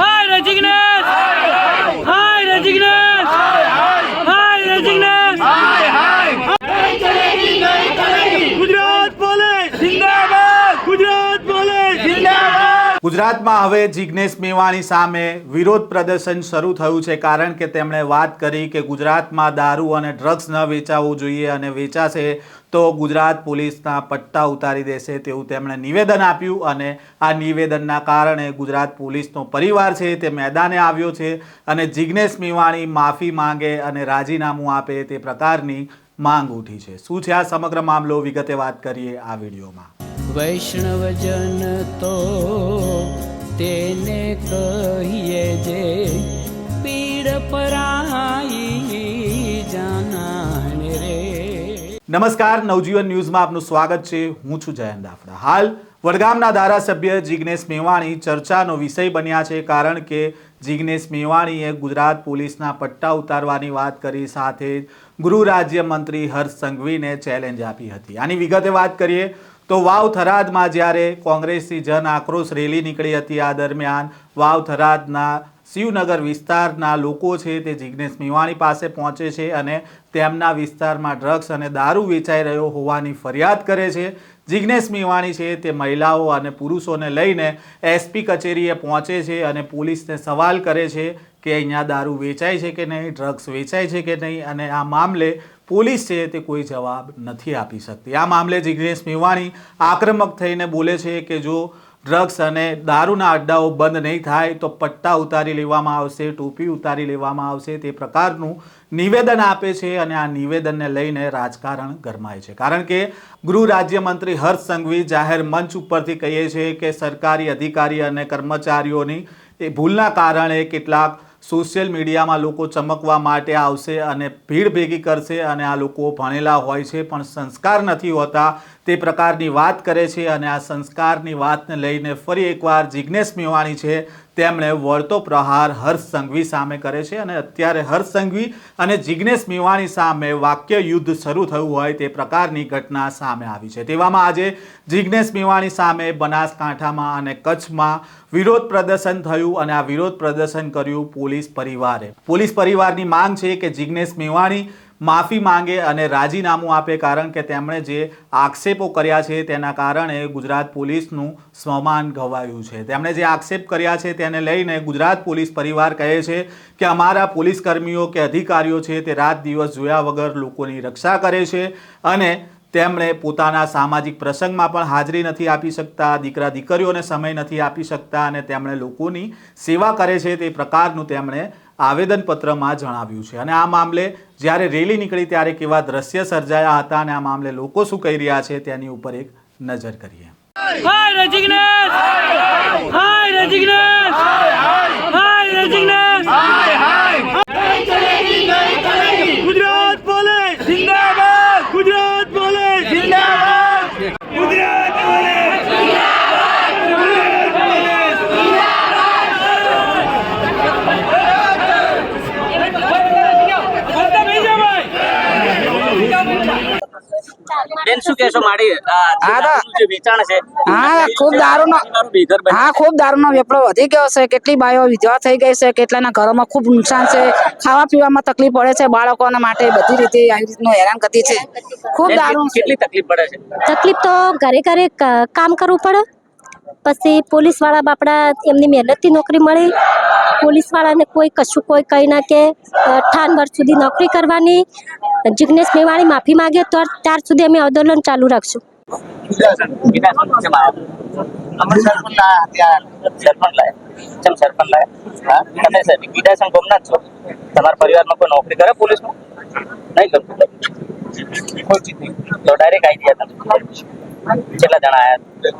হয় রাজিগনে ગુજરાતમાં હવે જિજ્ઞેશ મેવાણી સામે વિરોધ પ્રદર્શન શરૂ થયું છે કારણ કે તેમણે વાત કરી કે ગુજરાતમાં દારૂ અને ડ્રગ્સ ન વેચાવવું જોઈએ અને વેચાશે તો ગુજરાત પોલીસના પટ્ટા ઉતારી દેશે તેવું તેમણે નિવેદન આપ્યું અને આ નિવેદનના કારણે ગુજરાત પોલીસનો પરિવાર છે તે મેદાને આવ્યો છે અને જિજ્ઞેશ મેવાણી માફી માંગે અને રાજીનામું આપે તે પ્રકારની માંગ ઉઠી છે. શું છે આ સમગ્ર મામલો? વિગતે વાત કરીએ આ વિડીયોમાં. વૈષ્ણવજન તો તેને કહીએ જે પીડ પરાઈ જાનાને રે. નમસ્કાર, નવજીવન ન્યૂઝમાં આપનું સ્વાગત છે. હું છું જયંત દાફડા હાલ વડગામના ધારાસભ્ય જિગ્નેશ મેવાણી ચર્ચાનો વિષય બન્યા છે કારણ કે જિગ્નેશ મેવાણીએ ગુજરાત પોલીસના પટ્ટા ઉતારવાની વાત કરી સાથે ગૃહ રાજ્યમંત્રી હર્ષ સંઘવીને ચેલેન્જ આપી હતી. આની વિગતે વાત કરીએ તો વાવ થરાદમાં જ્યારે કોંગ્રેસની જન આક્રોશ રેલી નીકળી હતી આ દરમિયાન, વાવ થરાદના શિવનગર વિસ્તારના લોકો છે તે જિગ્નેશ મેવાણી પાસે પહોંચે છે અને તેમના વિસ્તારમાં ડ્રગ્સ અને દારૂ વેચાઈ રહ્યો હોવાની ફરિયાદ કરે છે. જિગ્નેશ મેવાણી છે તે મહિલાઓ અને પુરુષોને લઈને એસપી કચેરીએ પહોંચે છે અને પોલીસને સવાલ કરે છે કે અહીંયા દારૂ વેચાય છે કે નહીં ડ્રગ્સ વેચાય છે કે નહીં અને આ મામલે પોલીસ છે તે કોઈ જવાબ નથી આપી શકતી. આ મામલે જિગ્નેશ મેવાણી આક્રમક થઈને બોલે છે કે જો ડ્રગ્સ અને દારૂના અડ્ડાઓ બંધ નહીં થાય તો પટ્ટા ઉતારી લેવામાં આવશે, ટોપી ઉતારી લેવામાં આવશે, તે પ્રકારનું નિવેદન આપે છે અને આ નિવેદનને લઈને રાજકારણ ગરમાય છે. કારણ કે ગૃહ રાજ્યમંત્રી હર્ષ સંઘવી જાહેર મંચ ઉપરથી કહીએ છીએ કે સરકારી અધિકારી અને કર્મચારીઓની એ ભૂલના કારણે કેટલાક સોશિયલ મીડિયામાં લોકો ચમકવા માટે આવશે અને ભીડ ભેગી કરશે અને આ લોકો ભણેલા હોય છે, પણ સંસ્કાર નથી હોતા. તે પ્રકારની વાત કરે છે અને આ સંસ્કારની વાતને લઈને ફરી એકવાર જિજ્ઞેશ મેવાણી છે. તેમણે વળતો પ્રહાર હર્ષ સંઘવી સામે કરે છે અને અત્યારે હર્ષ સંઘવી અને જિજ્ઞેશ મેવાણી સામે વાક્ય યુદ્ધ શરૂ થયું હોય તે પ્રકારની ઘટના સામે આવી છે. તેવામાં આજે જિજ્ઞેશ મેવાણી સામે બનાસકાંઠામાં અને કચ્છમાં વિરોધ પ્રદર્શન થયું અને આ વિરોધ પ્રદર્શન કર્યું પોલીસ પરિવારે. પોલીસ પરિવારની માંગ છે કે જિજ્ઞેશ મેવાણી માફી માંગે અને રાજીનામું આપે કારણ કે તેમણે જે આક્ષેપો કર્યા છે તેના કારણે ગુજરાત પોલીસનું સ્વમાન ગવાયું છે. તેમણે જે આક્ષેપ કર્યા છે તેને લઈને ગુજરાત પોલીસ પરિવાર કહે છે કે અમારા પોલીસ કર્મીઓ કે અધિકારીઓ છે તે રાત દિવસ જોયા વગર લોકોની રક્ષા કરે છે અને તેમણે પોતાના સામાજિક પ્રસંગમાં પણ હાજરી નથી આપી શકતા, દીકરા દીકરીઓને સમય નથી આપી શકતા અને તેમણે લોકોની સેવા કરે છે તે પ્રકારનું તેમણે આવેદનપત્રમાં જણાવ્યું છે. અને આ મામલે જ્યારે રેલી નીકળી ત્યારે કેવા દ્રશ્ય સર્જાયા હતા અને આ મામલે લોકો શું કહી રહ્યા છે તેની ઉપર એક નજર કરીએ Hi, Rajignath! Hi, Rajignath! Hi, Rajignath! Gujarat police જિંદાબાદ ગુજરાત પોલીસ જિંદાબાદ ગુજરાત પોલીસ બેન શું કહેશો? માડી જે હા, તો- દારૂનું જે વેચાણ છે હા ખૂબ દારૂનો તમારું બેઘર બની હા ખૂબ દારૂનો વેપલો વધી ગયો છે. કેટલી બાઈઓ વિધવા થઈ ગઈ છે. કેટલાના ઘરોમાં ખૂબ નુકસાન છે. ખાવા પીવામાં તકલીફ પડે છે બાળકોના માટે. બધી રીતે આવી રીતનું હેરાન કરી છે. ખૂબ દારૂ કેટલી તકલીફ પડે છે? તકલીફ તો ઘરે ઘરે ક- કામ કરવું પડે. પછી પોલીસવાળા બાપડા એમની મહેનતથી નોકરી મળી. પોલીસ વાળાને કોઈ કશું કોઈ કહી ના કે અઠાવન વર્ષ સુધી નોકરી કરવાની. જિગ્નેશ મેવાણી માફી માંગે તો ત્યાર સુધી અમે આંદોલન ચાલુ રાખશું. તમારા પરિવારમાં કોઈ નોકરી કરે પોલીસમાં નહીં કરતું કોઈ ચીજ જણા આયા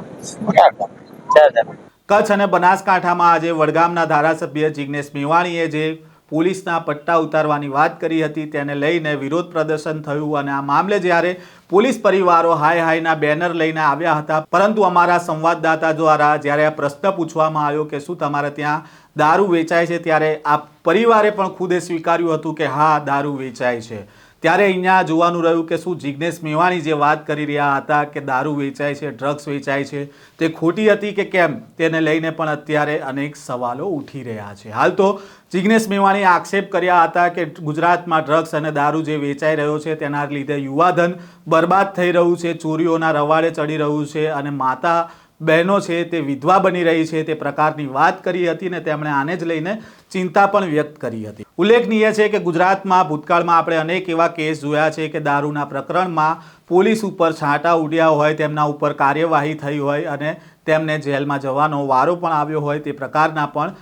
ચાર કચ્છ અને બનાસકાંઠામાં આજે વડગામના ધારાસભ્ય જિગ્નેશ મેવાણીએ જે પોલીસના પટ્ટા ઉતારવાની વાત કરી હતી, તેને લઈને વિરોધ પ્રદર્શન થયું અને આ મામલે જ્યારે પોલીસ પરિવારો હાય હાયના બેનર લઈને આવ્યા હતા, પરંતુ અમારા સંવાદદાતા દ્વારા જ્યારે આ પ્રશ્ન પૂછવામાં આવ્યો કે શું તમારે ત્યાં દારૂ વેચાય છે, ત્યારે આ પરિવારે પણ ખુદે સ્વીકાર્યું હતું કે હા, દારૂ વેચાય છે. ત્યારે અહીંયા જોવાનું રહ્યું કે શું જિજ્ઞેશ મેવાણી જે વાત કરી રહ્યા હતા કે દારૂ વેચાય છે ડ્રગ્સ વેચાય છે, તે ખોટી હતી કે કેમ? તેને લઈને પણ અત્યારે અનેક સવાલો ઉઠી રહ્યા છે. હાલ તો જિજ્ઞેશ મેવાણીએ આક્ષેપ કર્યા હતા કે ગુજરાતમાં ડ્રગ્સ અને દારૂ જે વેચાઈ રહ્યો છે, તેના લીધે યુવાધન બરબાદ થઈ રહ્યું છે, ચોરીઓના રવાડે ચડી રહ્યું છે અને માતા બહેનો છે, તે વિધવા બની રહી છે, તે પ્રકારની વાત કરી હતી ને તેમણે આને જ લઈને ચિંતા પણ વ્યક્ત કરી હતી. ઉલ્લેખનીય છે કે ગુજરાતમાં ભૂતકાળમાં આપણે અનેક એવા કેસ જોયા છે કે દારૂના પ્રકરણમાં પોલીસ ઉપર છાંટા ઉડ્યા હોય, તેમના ઉપર કાર્યવાહી થઈ હોય અને તેમને જેલમાં જવાનો વારો પણ આવ્યો હોય, તે પ્રકારના પણ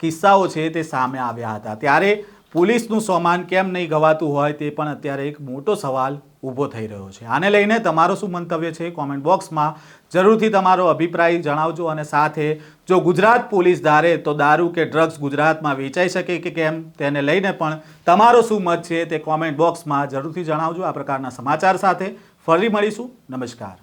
કિસ્સાઓ છે તે સામે આવ્યા હતા. ત્યારે પોલીસનું સોમાન કેમ નહીં ગવાતું હોય તે પણ અત્યારે એક મોટો સવાલ ઊભો થઈ રહ્યો છે. આને લઈને તમારો શું મંતવ્ય છે કોમેન્ટ બોક્સમાં જરૂરથી તમારો અભિપ્રાય જણાવજો અને સાથે જો ગુજરાત પોલીસ ધારે તો દારૂ કે ડ્રગ્સ ગુજરાતમાં વેચાઈ શકે કે કેમ તેને લઈને પણ તમારો શું મત છે તે કોમેન્ટ બોક્સમાં જરૂરથી જણાવજો. આ પ્રકારના સમાચાર સાથે ફરી મળીશું. નમસ્કાર.